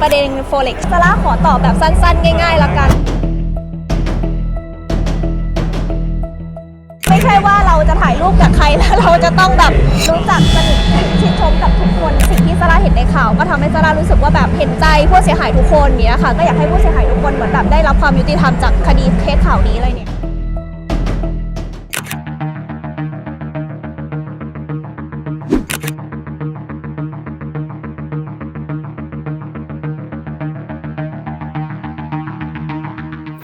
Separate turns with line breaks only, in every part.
ประเด็นโฟเล็กซาร่าขอตอบแบบสั้น ๆ ง่ายๆละกัน ไม่ใช่ว่าเราจะถ่ายรูปกับใครแล้วเราจะต้องแบบรู้จักสนิทชื่นชมกับทุกคนสิ่งที่ซาร่าเห็นในข่าวก็ทำให้ซาร่ารู้สึกว่าแบบเห็นใจผู้เสียหายทุกคนเนี้ยค่ะ ก็อยากให้ผู้เสียหายทุกคนเหมือนแบบได้รับความยุติธรรมจากคดีเคสข่าวนี้อะไรเนี่ย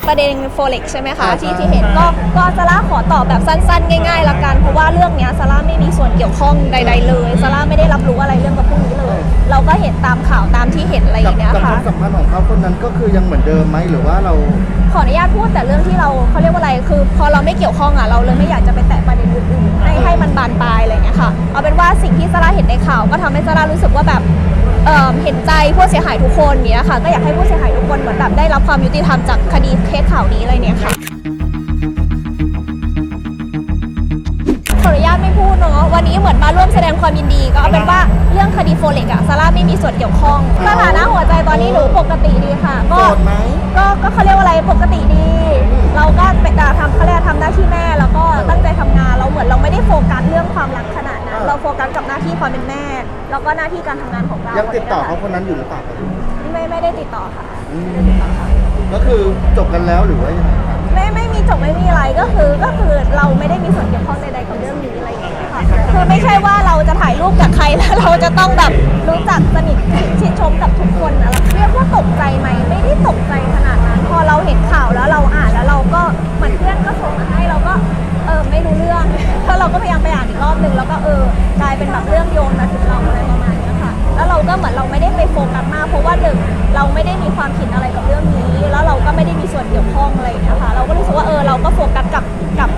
ประเด็นโฟเล็กใช่ไหมคะ
อ่า
ที่
ใช่
ที่เห็นก็ก็ซาร่าขอตอบแบบสั้นๆ ง่ายๆละกัน เพราะว่าเรื่องเนี้ยซาร่าไม่มีส่วนเกี่ยวข้องใด ๆ เลยซาร่าไม่ได้รับรู้อะไรเรื่องกับพวกนี้เลย เราก็เห็นตามข่าวตามที่เห็นอะไรอ
กับ
ย่างเงี้ย
กับค
ค่ะ
วามสัมพันธ์ของเขาคนนั้นก็คือยังเหมือนเดิมไหมหรือว่าเรา
ขออนุญาตพูดแต่เรื่องที่เราเขาเรียกว่าอะไรคือ พอเราไม่เกี่ยวข้องอะเราเลยไม่อยากจะไปแตะประเด็นอื่นๆให้ให้มันบานปลายอะไรอย่างเงี้ยค่ะเอาเป็นว่าสิ่งที่ซาร่าเห็นในข่าวก็ทำให้ซาร่ารู้สึกว่าแบบ เอ่อเห็นใจผู้เสียหายทุกคนเนี้ยค่ะ ก็อยากให้ผู้เสียหายทุกคนเหมือนแบบได้รับความยุติธรรมจากคดีเคสข่าวนี้อะไรเนี้ยค่ะขออนุญาตไม่พูดเนาะวันนี้เหมือนมาร่วมแสดงความยินดี ก็เอาเป็นว่าเรื่องคดีโฟเล็กอะซาร่าไม่มีส่วนเกี่ยวข้องสถานะหัวใจตอนนี้หนูปกติดีค่ะ ก็ก็ก็เขาเรียกว่าอะไรปกติดี เราก็ไปต่ทำเขาเรียกว่าทำหน้าที่แม่แล้วก็ตั้งใจทำงานเราเหมือนเราไม่ได้โฟกัสเรื่องความรักขนาดนั้นเราโฟกัสกับหน้าที่ความเป็นแม่ แล้วก็หน้าที่การทำงานของเรา
ยังติดต่อ
อะไร
เขา
อย่
คนนั้นอยู่หรือเปล่าครับา
งเงี้ยไม่ไม่ได้ติดต่อค่ะ
อืม
ไม่ได้ติดต่อค่ะ
ก็คือจบกันแล้วหรือว่ายังไงครับ
ไม่ไม่มีจบไม่มีอะไรก็คือก็คือเราไม่ได้มีส่วนเกี่ยวข้องใดๆกับเรื่องนี้อะไรอย่างเงี้ยค่ะคือไม่ใช่ว่าเราจะถ่ายรูปกับใครแล้วเราจะต้องแบบรู้จักสนิทชื่นชมกับทุกคนอะไรเรียกว่าตก เราไม่ได้มีความผิดอะไรกับเรื่องนี้ แล้วเราก็ไม่ได้มีส่วนเกี่ยวข้องอะไรนะคะเราก็รู้สึกว่าเออเราก็โฟกัสกับกับ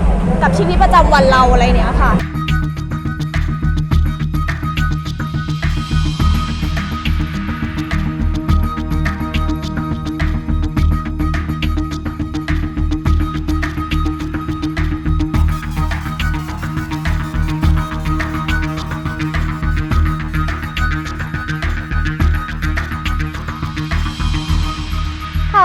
กับชีวิตประจำวันเราอะไรเนี้ยค่ะ